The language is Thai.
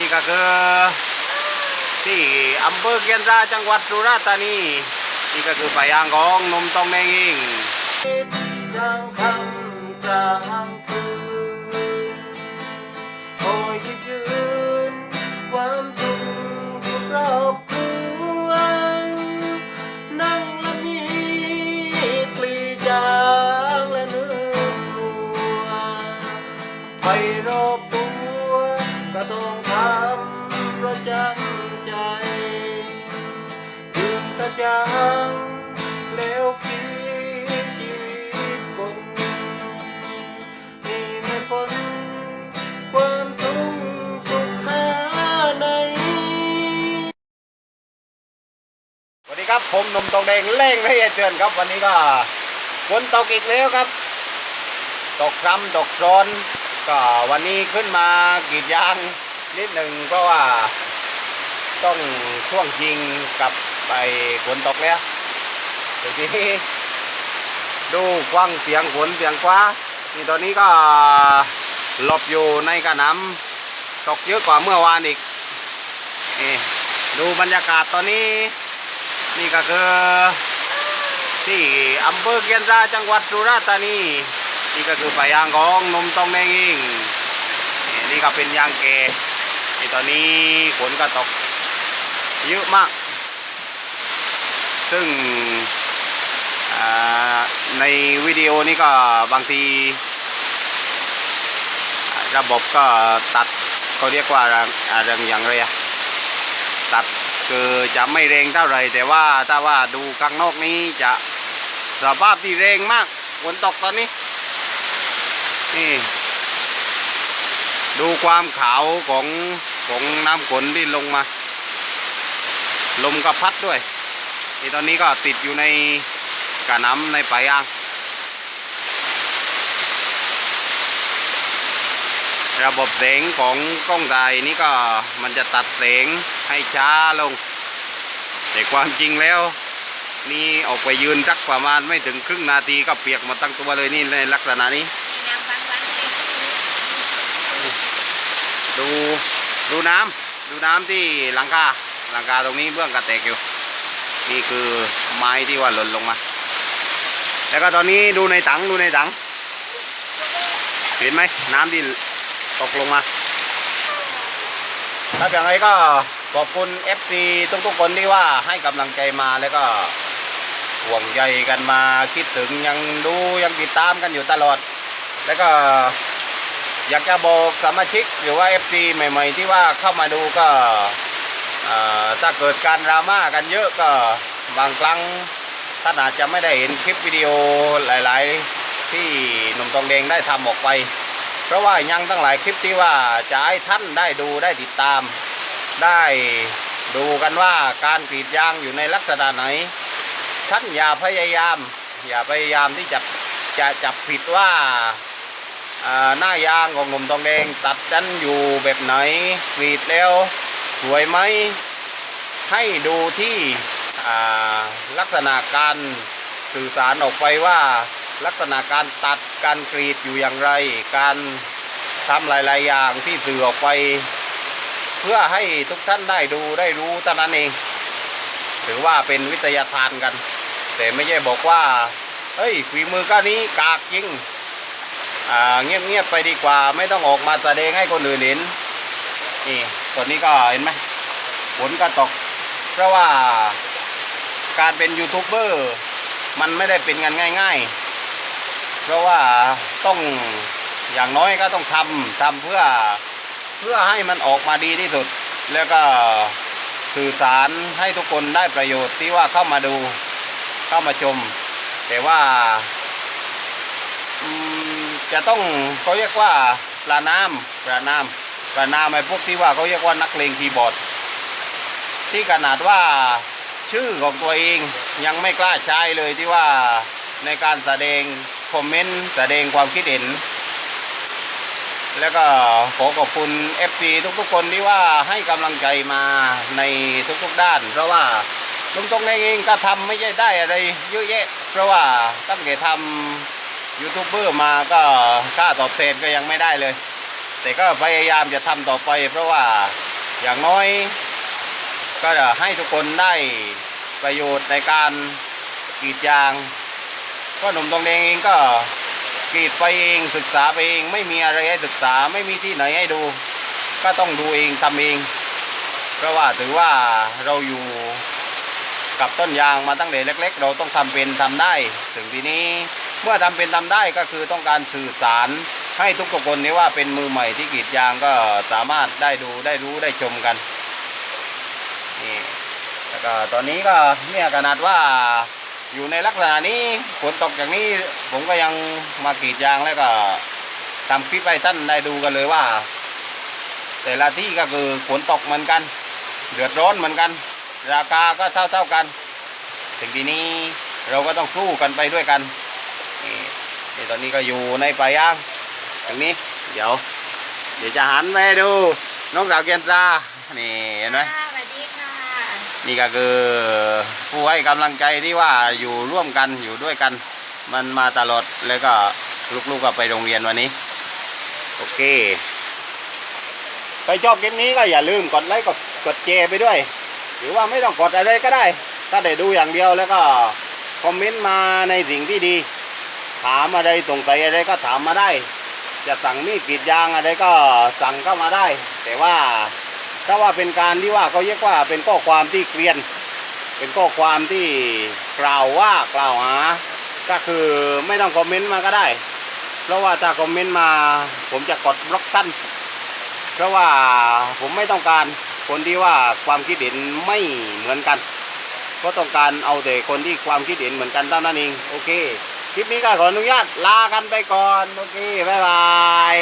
นี่ก็คือที่อำเภอเกียนราจังหวัดสุราษฎร์ธานีนี่ก็คือปลายางของหนมตองแดงเองกลางค่ำกลางคืนคอยหยยืนความทุกข์ทุกรอบครัวนั่งละมีกลีจางและเนื้อกลัวไปรบ ดื่มกระจังแล้วคิดชีวิตคนมีไม่พ้นความทุกข์สุขหาในสวัสดีครับผมหนุ่มตองแดงเล่งให้เตือนครับวันนี้ก็ฝนตกอีกแล้วครับ ตกซ้ำตกร้อนก็วันนี้ขึ้นมากรีดยางนิดหนึ่งเพราะว่าต้องช่วงจริงกับ ไปฝนตกแล้วเดี๋ยวนี้ดูกว้างเสียงฝนเสียงฟ้านี่ตอนนี้ก็หลบอยู่ในกระน้ำตกเยอะกว่าเมื่อวานอีกนี่ดูบรรยากาศตอนนี้ นี่ก็คือที่อำเภอเกียนราจังหวัดสุราษฎร์ธานีนี่ก็คือปลายางของนมตองแดงเองนี่นี่ก็เป็นยางแก่นี่ตอนนี้ฝนก็ตกเยอะมาก ซึ่งในวิดีโอนี้ก็บางที ระบบก็ตัดเขาเรียกว่าอะไรอะไรอย่างไรอะตัดคือจะไม่แรงเท่าไรแต่ว่าถ้าว่าดูข้างนอกนี้จะสภาพที่แรงมากฝนตกตอนนี้นี่ดูความขาวของของน้ำฝนที่ลงมา ลมก็พัดด้วย นี่ตอนนี้ก็ติดอยู่ในกระน้ำในป่ายางระบบแสงของกล้องถ่ายนี่ก็มันจะตัดแสงให้ช้าลง แต่ความจริงแล้ว นี่ออกไปยืนสักประมาณไม่ถึงครึ่งนาทีก็เปียกหมดตั้งตัวเลยนี่ในลักษณะนี้ ดูดูน้ำดูน้ำที่หลังคาหลังคาตรงนี้เบื้องกระแตกอยู่ นี่คือไม้ที่ว่าหล่นลงมา แล้วก็ตอนนี้ดูในถังดูในถัง เห็นไหมน้ำที่ตกลงมาถ้าอย่างไรก็ขอบคุณ FC ทุกๆคนที่ว่าให้กำลังใจมาแล้วก็ห่วงใยกันมาคิดถึงยังดูยังติดตามกันอยู่ตลอด แล้วก็อยากจะบอกสมาชิกหรือว่า FC ใหม่ ๆ ที่ว่าเข้ามาดูก็ ถ้าเกิดการดราม่ากันเยอะก็บางครั้งท่านอาจจะไม่ได้เห็นคลิปวิดีโอหลาย ๆ ที่หนุ่มทองแดงได้ทำออกไป เพราะว่ายังตั้งหลายคลิปที่ว่าจะให้ท่านได้ดูได้ติดตาม ได้ดูกันว่าการกรีดยางอยู่ในลักษณะไหน ท่านอย่าพยายาม อย่าพยายามที่จะจะจับผิดว่าอ่าหน้ายางของหนุ่มทองแดงตัดดันอยู่แบบไหนกรีดแล้ว สวยไหมให้ดูที่ลักษณะการสื่อสารออกไปว่าลักษณะการตัดการกรีดอยู่อย่างไร การทำหลาย ๆ อย่างที่สื่อออกไป เพื่อให้ทุกท่านได้ดูได้รู้เท่านั้นเองถือว่าเป็นวิทยาทานกัน แต่ไม่ใช่บอกว่าเฮ้ยฝีมือก้านี้กากจริงอ่าเงียบๆไปดีกว่า ไม่ต้องออกมาแสดงให้คนอื่นเห็น นี่ตัวนี้ก็เห็นไหมฝนก็ตก เพราะว่าการเป็นยูทูบเบอร์มันไม่ได้เป็นงานง่าย ๆ เพราะว่าต้องอย่างน้อยก็ต้องทำทำเพื่อเพื่อให้มันออกมาดีที่สุด แล้วก็สื่อสารให้ทุกคนได้ประโยชน์ที่ว่าเข้ามาดูเข้ามาชม แต่ว่าจะต้องเขาเรียกว่าปลาน้ำปลาน้ำ ปลาน้ำไอ้พวกที่ว่าเขาเรียกว่านักเลงคีย์บอร์ด ที่ขนาดว่าชื่อของตัวเองยังไม่กล้าใช้เลยที่ว่าในการแสดงคอมเมนต์แสดงความคิดเห็น แล้วก็ขอขอบคุณ FC ทุกๆคนที่ว่าให้กำลังใจมาในทุกๆด้าน เพราะว่าลุงตรงเองก็ทำไม่ใช่ได้อะไรเยอะแยะ เพราะว่าตั้งแต่ทำยูทูบเบอร์มาก็ค่าตอบแทนก็ยังไม่ได้เลย แต่ก็พยายามจะทำต่อไป เพราะว่าอย่างน้อย ก็จะให้ทุกคนได้ประโยชน์ในการกรีดยางก็หนุ่มตรงแดงเองก็กรีดไปเองศึกษาไปเองไม่มีอะไรให้ศึกษาไม่มีที่ไหนให้ดู ก็ต้องดูเองทำเอง เพราะว่าถือว่าเราอยู่กับต้นยางมาตั้งแต่เล็ก ๆ เราต้องทำเป็นทำได้ ถึงทีนี้เมื่อทำเป็นทำได้ก็คือต้องการสื่อสาร ให้ทุกคนนี้ว่าเป็นมือใหม่ที่กรีดยางก็สามารถได้ดูได้รู้ได้ชมกันนี่แล้วก็ตอนนี้ก็เนี่ยขนาดว่าอยู่ในลักษณะนี้ฝนตกอย่างนี้ผมก็ยังมากรีดยางแล้วก็ทำคลิปให้ท่านได้ดูกันเลยว่า แต่ละที่ก็คือฝนตกเหมือนกัน เดือดร้อนเหมือนกัน ราคาก็เท่าเท่ากัน ถึงทีนี้เราก็ต้องสู้กันไปด้วยกันนี่นี่ตอนนี้ก็อยู่ในป่ายาง ตรงนี้ เดี๋ยว เดี๋ยวจะหันไปให้ดูน้องสาวเกียนตรานี่เห็นไหมค่ะสวัสดีค่ะ นี่ก็คือผู้ให้กำลังใจที่ว่าอยู่ร่วมกันอยู่ด้วยกัน มันมาตลอดแล้วก็ลูกๆก็ไปโรงเรียนวันนี้ โอเค ใครชอบคลิปนี้ก็อย่าลืมกดไลค์กดกดแชร์ไปด้วย หรือว่าไม่ต้องกดอะไรก็ได้ ถ้าได้ดูอย่างเดียวแล้วก็คอมเมนต์มาในสิ่งที่ดี ถามอะไรสงสัยอะไรก็ถามมาได้ จะสั่งมีดกรีดยางอะไรก็สั่งเข้ามาได้ แต่ว่าถ้าว่าเป็นการที่ว่าเขาเรียกว่าเป็นข้อความที่เกลียน เป็นข้อความที่กล่าวว่ากล่าวหา ก็คือไม่ต้องคอมเมนต์มาก็ได้ เพราะว่าถ้าคอมเมนต์มาผมจะกดบล็อกท่านเพราะว่าผมไม่ต้องการคนที่ว่าความคิดเห็นไม่เหมือนกัน ก็ต้องการเอาแต่คนที่ความคิดเห็นเหมือนกันเท่านั้นเองโอเค คลิปนี้ก็ขออนุญาตลากันไปก่อน โอเค บ๊ายบาย